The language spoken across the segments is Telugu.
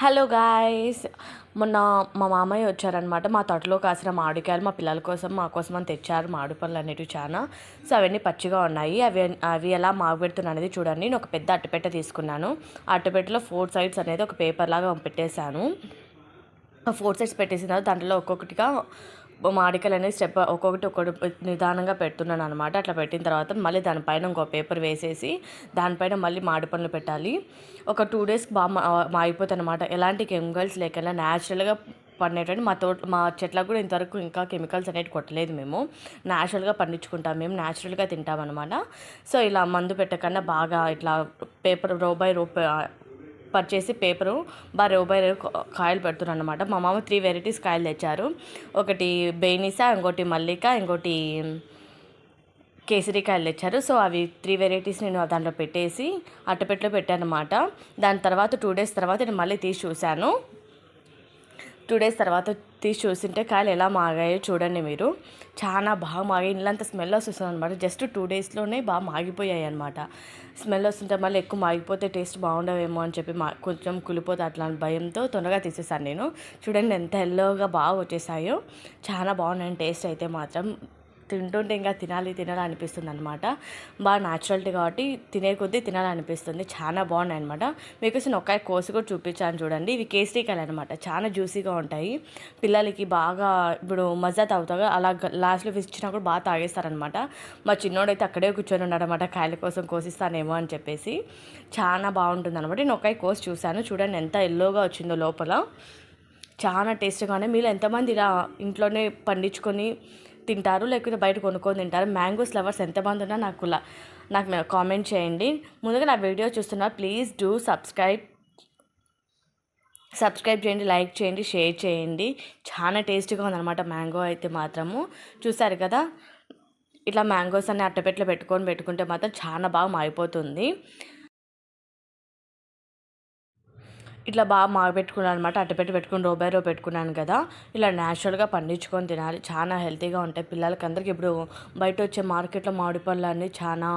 Hello guys. మొన్న మా మామయ్య వచ్చారనమాట మా తోటలో కాసిన మామిడికాయలు మా పిల్లల కోసం మా కోసం అని తెచ్చారు మామిడి పళ్ళు అనేటివి చాలా సో అవన్నీ పచ్చిగా ఉన్నాయి. అవి అవి ఎలా మాగబెడుతున్నా అనేది చూడండి. నేను ఒక పెద్ద అట్టపెట్ట తీసుకున్నాను. ఆ అట్టపెట్టలో ఫోర్ సైడ్స్ అనేది ఒక పేపర్ లాగా పెట్టేశాను. ఫోర్ సైడ్స్ పెట్టేసిన తర్వాత దాంట్లో ఒక్కొక్కటిగా మాడికలు అనేది స్టెప్ ఒక్కొక్కటి ఒక్కొక్కటి నిదానంగా పెడుతున్నాను అనమాట అట్లా పెట్టిన తర్వాత మళ్ళీ దానిపైన ఇంకో పేపర్ వేసేసి దానిపైన మళ్ళీ మాడి పండ్లు పెట్టాలి. ఒక టూ డేస్కి బాగా మా మాగిపోతాయి అనమాట ఎలాంటి కెమికల్స్ లేకుండా న్యాచురల్గా పండేటట్టు మా తోట మా చెట్లకు కూడా ఇంతవరకు ఇంకా కెమికల్స్ అనేవి కొట్టలేదు మేము. న్యాచురల్గా పండించుకుంటాం మేము న్యాచురల్గా తింటాం అనమాట సో ఇలా మందు పెట్టకుండా బాగా ఇట్లా పేపర్ రో బై రో పర్చేసి పేపరు బాగా రూపాయి బై కాయలు పెడుతున్నారు అనమాట మా మామ త్రీ వెరైటీస్ కాయలు తెచ్చారు. ఒకటి బెయినిసా ఇంకోటి మల్లిక ఇంకోటి కేసరికాయలు తెచ్చారు. సో అవి త్రీ వెరైటీస్ నేను దాంట్లో పెట్టేసి అట్టపెట్టలో పెట్టాను అనమాట దాని తర్వాత టూ డేస్ తర్వాత నేను మళ్ళీ తీసి చూశాను. టూ డేస్ తర్వాత తీసి చూసింటే కాయలు ఎలా మాగాయో చూడండి మీరు. చాలా బాగా మాగాయి. ఇల్లంతా స్మెల్ వస్తుంది అనమాట జస్ట్ టూ డేస్లోనే బాగా మాగిపోయాయి అనమాట స్మెల్ వస్తుంటే మళ్ళీ ఎక్కువ మాగిపోతే టేస్ట్ బాగుండవేమో అని చెప్పి మా కొంచెం కులిపోతే అట్లా భయంతో తొందరగా తీసేసాను నేను. చూడండి ఎంత ఎల్లోగా బాగా వచ్చేసాయో. చాలా బాగున్నాయి టేస్ట్ అయితే మాత్రం. తింటుంటే ఇంకా తినాలి తినాలి అనిపిస్తుంది అనమాట బాగా న్యాచురల్టీ కాబట్టి తినే కొద్దీ తినాలనిపిస్తుంది. చాలా బాగున్నాయి అనమాట మీకు నేను ఒక్క కోసి కూడా చూపించాను చూడండి. ఇవి కేసరికాయలు అనమాట చాలా జ్యూసీగా ఉంటాయి. పిల్లలకి బాగా ఇప్పుడు మజా తాగుతాగా అలా లాస్ట్లో ఇచ్చినా కూడా బాగా తాగేస్తారనమాట మా చిన్నోడైతే అక్కడే కూర్చొని ఉన్నాడనమాట కాయల కోసం కోసిస్తానేమో అని చెప్పేసి. చాలా బాగుంటుంది అనమాట నేను ఒక్క కోసి చూశాను. చూడండి ఎంత ఎల్లోగా వచ్చిందో లోపల. చాలా టేస్ట్గానే మీరు ఎంతమంది ఇలా ఇంట్లోనే పండించుకొని తింటారు లేకపోతే బయట కొనుక్కొని తింటారు. మ్యాంగోస్ లవర్స్ ఎంతమంది ఉన్నా నాకు నాకు కామెంట్ చేయండి. ముందుగా నా వీడియో చూస్తున్నారు ప్లీజ్ డూ సబ్స్క్రైబ్ సబ్స్క్రైబ్ చేయండి లైక్ చేయండి షేర్ చేయండి. చాలా టేస్టీగా ఉందన్నమాట మ్యాంగో అయితే మాత్రము. చూసారు కదా? ఇట్లా మ్యాంగోస్ అన్ని అట్టపెట్టలో పెట్టుకొని పెట్టుకుంటే మాత్రం చాలా బాగా మారిపోతుంది. ఇట్లా బాగా మాగబెట్టుకున్నాను అనమాట అట్టపెట్టి పెట్టుకుని రోబేరో పెట్టుకున్నాను కదా. ఇలా న్యాచురల్గా పండించుకొని తినాలి. చాలా హెల్తీగా ఉంటాయి పిల్లలకి. అందరికి ఇప్పుడు బయట వచ్చే మార్కెట్లో మామిడి పళ్ళు అన్నీ చాలా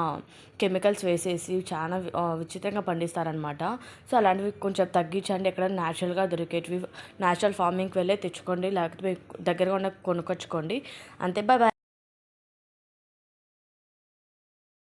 కెమికల్స్ వేసేసి చాలా విచిత్రంగా పండిస్తారనమాట సో అలాంటివి కొంచెం తగ్గించండి. ఎక్కడ న్యాచురల్గా దొరికేటివి న్యాచురల్ ఫార్మింగ్కి వెళ్ళి తెచ్చుకోండి. లేకపోతే దగ్గరగా ఉన్న కొనుక్కొచ్చుకోండి. అంతే. బాయ్